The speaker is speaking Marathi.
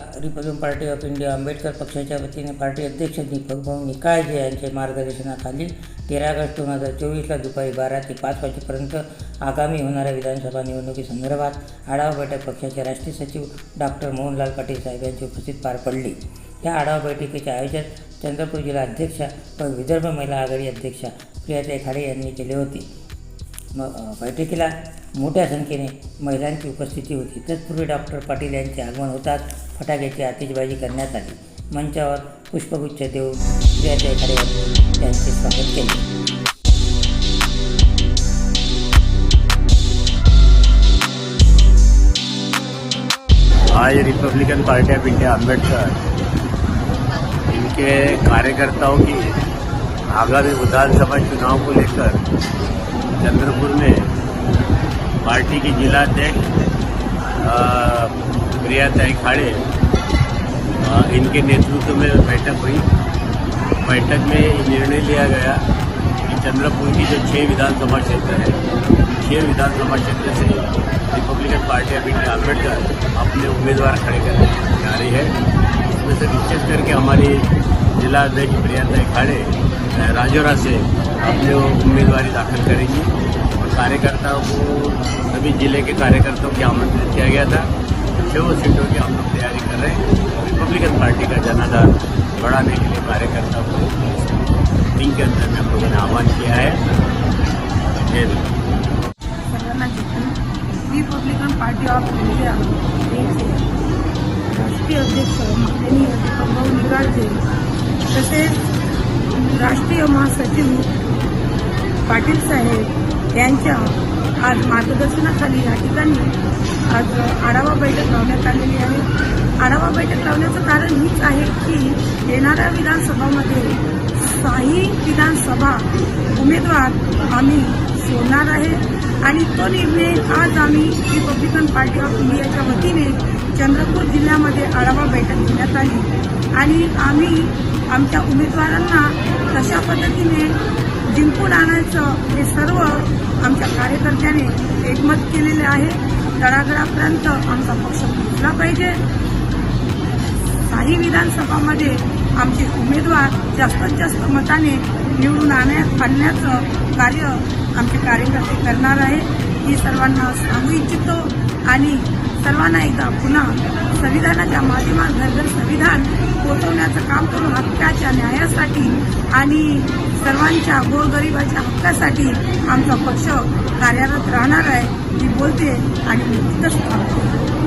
Republican Party of India Ambedkar पक्षाच्या वतीने पार्टी अध्यक्ष दीपक भाऊ निकाळजे यांच्या मार्गदर्शनाखाली तेरा ऑगस्ट दोन हजार चोवीसला दुपारी बारा ते पाच वाजेपर्यंत आगामी होणाऱ्या विधानसभा निवडणुकीसंदर्भात आढावा बैठक पक्षाचे राष्ट्रीय सचिव डॉक्टर मोहनलाल पाटील साहेब यांची उपस्थित पार पडली. या आढावा बैठकीचे आयोजन चंद्रपूर जिल्हा अध्यक्षा व विदर्भ महिला आघाडी अध्यक्षा प्रियाताई खाडे यांनी केले होते. म बैठकीला मोठ्या संख्येने महिलांची उपस्थिती होती. तत्पूर्वी डॉक्टर पाटील यांचे आगमन होताच फटाक्याची आतिषबाजी करण्यात आली मंचावर पुष्पगुच्छ देऊन यांनी त्यांचे स्वागत केले. आज Republican Party of India Ambedkar इनके कार्यकर्ताओं की आगामी विधानसभा चुनाव को लेकर चंद्रपुर में पार्टी की जिला अध्यक्ष प्रियाताई खाड़े। इनके नेतृत्व में बैठक हुई। बैठक में निर्णय लिया गया कि चंद्रपुर की जो छह विधानसभा क्षेत्र है, छह विधानसभा क्षेत्र से रिपब्लिकन पार्टी इंडिया अंबेडकर अपने उम्मीदवार खड़े करने जा रही है। इसमें से विशेष करके हमारी जिला अध्यक्ष प्रिया प्रियंका खाड़े राजौरा से अपने उम्मीदवारी दाखिल करेंगी। और कार्यकर्ताओं को, सभी ज़िले के कार्यकर्ताओं की आमंत्रित किया गया था। छह सीटों की हम लोग तैयारी कर रहे हैं रिपब्लिकन पार्टी का जनाधार बढ़ाने के लिए कार्यकर्ताओं को मीटिंग के अंदर में हम लोगों ने आह्वान किया है। जय सर्वांना रिपब्लिकन पार्टी ऑफ इंडिया राष्ट्रीय अध्यक्ष माननीय दीपकभाऊ निकाळजे तसेच राष्ट्रीय महासचिव पाटील साहेब यांच्या आज मार्गदर्शनाखाली या ठिकाणी आज आढावा बैठक लावण्यात आलेली आहे. आढावा बैठक लावण्याचं कारण हीच आहे की येणाऱ्या विधानसभामध्ये काही विधानसभा उमेदवार आम्ही सोडणार आहे आणि तो निर्णय आज आम्ही रिपब्लिकन पार्टी ऑफ इंडियाच्या वतीने चंद्रपूर जिल्ह्यामध्ये आढावा बैठक घेण्यात आली. आणि आम्ही आमच्या उमेदवारांना कशा पद्धतीने जिंकून आणायचं हे सर्व आमच्या कार्यकर्त्याने एकमत केलेले आहे. तळागळापर्यंत आमचा पक्ष पोहोचला पाहिजे. काही विधानसभामध्ये आमचे उमेदवार जास्तीत जास्त मताने निवडून आणण्यात आणण्याचं कार्य आमचे कार्यकर्ते करणार आहे ही सर्वांना सांगू इच्छितो आणि सर्वांना एकदा पुन्हा संविधानाच्या माध्यमात घर घर संविधान पोहोचवण्याचं काम करून हक्काच्या न्यायासाठी आणि सर्वांच्या गोरगरिबाच्या हक्कासाठी आमचा पक्ष कार्यरत राहणार आहे मी बोलते आणि मी